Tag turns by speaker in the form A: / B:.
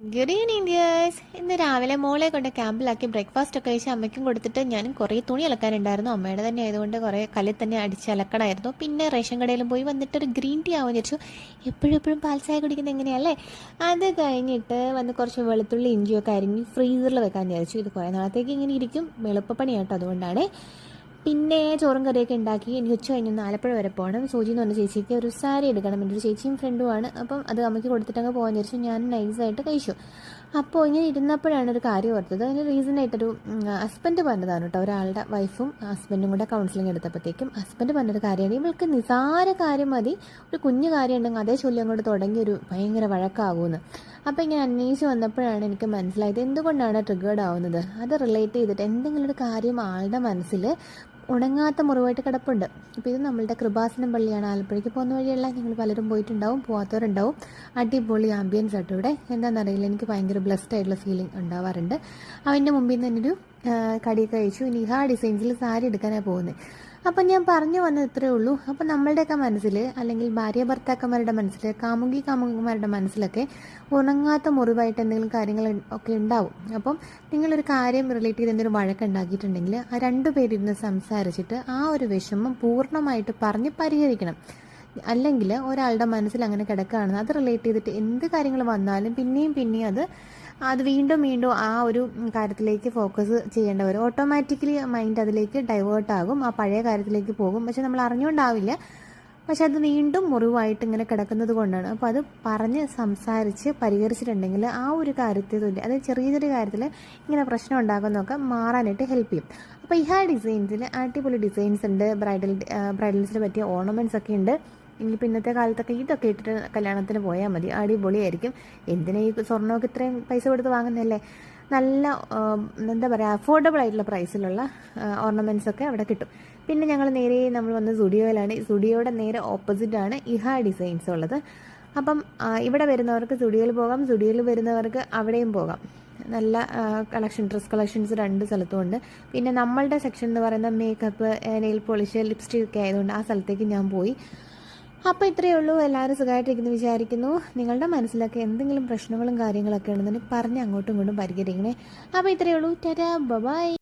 A: Good evening dears ഇന്ന് രാവിലെ മോളെ കൊണ്ട് ക്യാമ്പിലാക്കി ബ്രേക്ക്ഫാസ്റ്റ് ഒക്കെ കഴിച്ച് അമ്മയ്ക്കും കൊടുത്തിട്ട് ഞാനും കുറേ തുണി അലക്കാനുണ്ടായിരുന്നു. അമ്മയുടെ തന്നെ ആയതുകൊണ്ട് കുറേ കല്ലിൽ തന്നെ അടിച്ച് അലക്കണമായിരുന്നു പിന്നെ റേഷൻ കടയിലും പോയി വന്നിട്ട് ഒരു ഗ്രീൻ ടീ ആവാൻ വിചാരിച്ചു. എപ്പോഴും എപ്പോഴും പാൽസായ കുടിക്കുന്നത് എങ്ങനെയല്ലേ? അത് കഴിഞ്ഞിട്ട് വന്ന് കുറച്ച് വെളുത്തുള്ളി ഇഞ്ചിയൊക്കെ അരിഞ്ഞ് ഫ്രീസറിൽ വെക്കാൻ വിചാരിച്ചു. ഇത് കുറേ നാളത്തേക്ക് ഇങ്ങനെ ഇരിക്കും. എളുപ്പപ്പണിയാട്ടോ അതുകൊണ്ടാണ്. പിന്നെ ചോറും കറിയൊക്കെ ഉണ്ടാക്കി എനിക്ക് ഉച്ച കഴിഞ്ഞ് ഒന്ന് ആലപ്പുഴ വരെ പോകണം. സൂചി എന്ന് പറഞ്ഞ ചേച്ചിക്ക് ഒരു സാരി എടുക്കണം. എന്റെ ഒരു ചേച്ചിയും ഫ്രണ്ടുമാണ് അപ്പം അത് അമ്മയ്ക്ക് കൊടുത്തിട്ടങ്ങ് പോകാൻ വിചാരിച്ചു. ഞാൻ നൈസായിട്ട് കഴിച്ചു. അപ്പോൾ ഇങ്ങനെ ഇരുന്നപ്പോഴാണ് ഒരു കാര്യം ഓർത്തത്. അതിന് റീസൺ ആയിട്ടൊരു ഹസ്ബൻഡ് പറഞ്ഞതാണ് കേട്ടോ. ഒരാളുടെ വൈഫും ഹസ്ബൻഡും കൂടെ കൗൺസിലിംഗ് എടുത്തപ്പോഴത്തേക്കും ഹസ്ബൻഡ് പറഞ്ഞൊരു കാര്യമാണ്. ഇവൾക്ക് നിസാര കാര്യം മതി. ഒരു കുഞ്ഞു കാര്യം ഉണ്ടെങ്കിൽ അതേ ചൊല്ലി അങ്ങോട്ട് തുടങ്ങി ഒരു ഭയങ്കര വഴക്കാകുമെന്ന് അപ്പോൾ ഇങ്ങനെ അന്വേഷിച്ച് വന്നപ്പോഴാണ് എനിക്ക് മനസ്സിലായത് എന്തുകൊണ്ടാണ് ട്രിഗേർഡ് ആവുന്നത്? അത് റിലേറ്റ് ചെയ്തിട്ട് എന്തെങ്കിലും ഒരു കാര്യം ആളുടെ മനസ്സിൽ ഉണങ്ങാത്ത മുറിവായിട്ട് കിടപ്പുണ്ട്. അപ്പോൾ ഇത് നമ്മളുടെ കൃപാസനം പള്ളിയാണ്. ആലപ്പുഴയ്ക്ക് പോകുന്ന വഴിയല്ല നിങ്ങൾ പലരും പോയിട്ടുണ്ടാവും പോകാത്തവരുണ്ടാവും അടിപൊളി ആംബിയൻസ് ആട്ടോ ഇവിടെ. എന്താണെന്നറിയില്ല എനിക്ക് ഭയങ്കര ബ്ലെസ്ഡ് ആയിട്ടുള്ള ഫീലിംഗ് ഉണ്ടാവാറുണ്ട്. അവന്റെ മുമ്പിൽ നിന്ന് തന്നെ ഒരു കടിയൊക്കെ കഴിച്ചു. ഇനി ആ ഡിസൈൻസിൽ സാരി എടുക്കാനാണ് പോകുന്നത് അപ്പം ഞാൻ പറഞ്ഞു വന്നത് ഇത്രയേ ഉള്ളൂ. അപ്പം നമ്മളുടെയൊക്കെ മനസ്സിൽ അല്ലെങ്കിൽ ഭാര്യ ഭർത്താക്കന്മാരുടെ മനസ്സിൽ കാമുകി കാമുകന്മാരുടെ മനസ്സിലൊക്കെ ഉണങ്ങാത്ത മുറിവായിട്ട് എന്തെങ്കിലും കാര്യങ്ങൾ ഒക്കെ ഉണ്ടാവും. അപ്പം നിങ്ങളൊരു കാര്യം റിലേറ്റ് ചെയ്ത് എന്തെങ്കിലും വഴക്കുണ്ടാക്കിയിട്ടുണ്ടെങ്കിൽ ആ രണ്ടു പേരിരുന്ന് സംസാരിച്ചിട്ട് ആ ഒരു വിഷമം പൂർണമായിട്ട് പറഞ്ഞ് പരിഹരിക്കണം. അല്ലെങ്കിൽ ഒരാളുടെ മനസ്സിൽ അങ്ങനെ കിടക്കുകയാണെന്ന് അത് റിലേറ്റ് ചെയ്തിട്ട് എന്ത് കാര്യങ്ങൾ വന്നാലും പിന്നെയും പിന്നെയും അത് അത് വീണ്ടും വീണ്ടും ആ ഒരു കാര്യത്തിലേക്ക് ഫോക്കസ് ചെയ്യേണ്ടി വരും ഓട്ടോമാറ്റിക്കലി മൈൻഡ് അതിലേക്ക് ഡൈവേർട്ട് ആകും ആ പഴയ കാര്യത്തിലേക്ക് പോകും. പക്ഷെ നമ്മൾ അറിഞ്ഞുകൊണ്ടാവില്ല. പക്ഷെ അത് വീണ്ടും മുറിവായിട്ട് ഇങ്ങനെ കിടക്കുന്നത് കൊണ്ടാണ്. അപ്പോൾ അത് പറഞ്ഞ് സംസാരിച്ച് പരിഹരിച്ചിട്ടുണ്ടെങ്കിൽ ആ ഒരു കാര്യത്തിൽ തുല്യം അത് ചെറിയ ചെറിയ കാര്യത്തിൽ ഇങ്ങനെ പ്രശ്നം ഉണ്ടാകുന്നതൊക്കെ മാറാനായിട്ട് ഹെൽപ്പ് ചെയ്യും. അപ്പോൾ ഈ ഹാ ഡിസൈൻസിൽ അടിപൊളി ഡിസൈൻസ് ഉണ്ട്. ബ്രൈഡൽ ബ്രൈഡൽസിന് പറ്റിയ ഓർണമെന്റ്സ് ഒക്കെ ഉണ്ട്. ഇനിയിപ്പോൾ ഇന്നത്തെ കാലത്തൊക്കെ ഇതൊക്കെ ഇട്ടിട്ട് കല്യാണത്തിന് പോയാൽ മതി. അടിപൊളിയായിരിക്കും. എന്തിനാ ഈ സ്വർണമൊക്കെ ഇത്രയും പൈസ കൊടുത്ത് വാങ്ങുന്നതല്ലേ? നല്ല എന്താ പറയുക അഫോർഡബിൾ ആയിട്ടുള്ള പ്രൈസിലുള്ള ഓർണമെന്റ്സ് ഒക്കെ അവിടെ കിട്ടും. പിന്നെ ഞങ്ങൾ നേരെ നമ്മൾ വന്ന സുഡിയോയിലാണ് സുഡിയോയുടെ നേരെ ഓപ്പോസിറ്റാണ് ഇഹ ഡിസൈൻസ് ഉള്ളത്. അപ്പം ഇവിടെ വരുന്നവർക്ക് സുഡിയോയിൽ പോകാം. സുഡിയോയിൽ വരുന്നവർക്ക് അവിടെയും പോകാം. നല്ല കളക്ഷൻ ഡ്രസ് കളക്ഷൻസ് രണ്ട് സ്ഥലത്തും ഉണ്ട്. പിന്നെ നമ്മളുടെ സെക്ഷൻ എന്ന് പറയുന്ന മേക്കപ്പ് നെയിൽ പോളിഷ് ലിപ്സ്റ്റിക് ഒക്കെ ആയതുകൊണ്ട് ആ സ്ഥലത്തേക്ക് ഞാൻ പോയി. അപ്പോൾ ഇത്രയേ ഉള്ളൂ. എല്ലാവരും സുഖമായിട്ടിരിക്കുന്നു വിചാരിക്കുന്നു. നിങ്ങളുടെ മനസ്സിലൊക്കെ എന്തെങ്കിലും പ്രശ്നങ്ങളും കാര്യങ്ങളൊക്കെ ഉണ്ടെന്നുണ്ടെങ്കിൽ പറഞ്ഞ് അങ്ങോട്ടും ഇങ്ങോട്ടും പരിഹരിക്കണേ. അപ്പോൾ ഇത്രയേ ഉള്ളൂ. ടാറ്റാ. ബൈ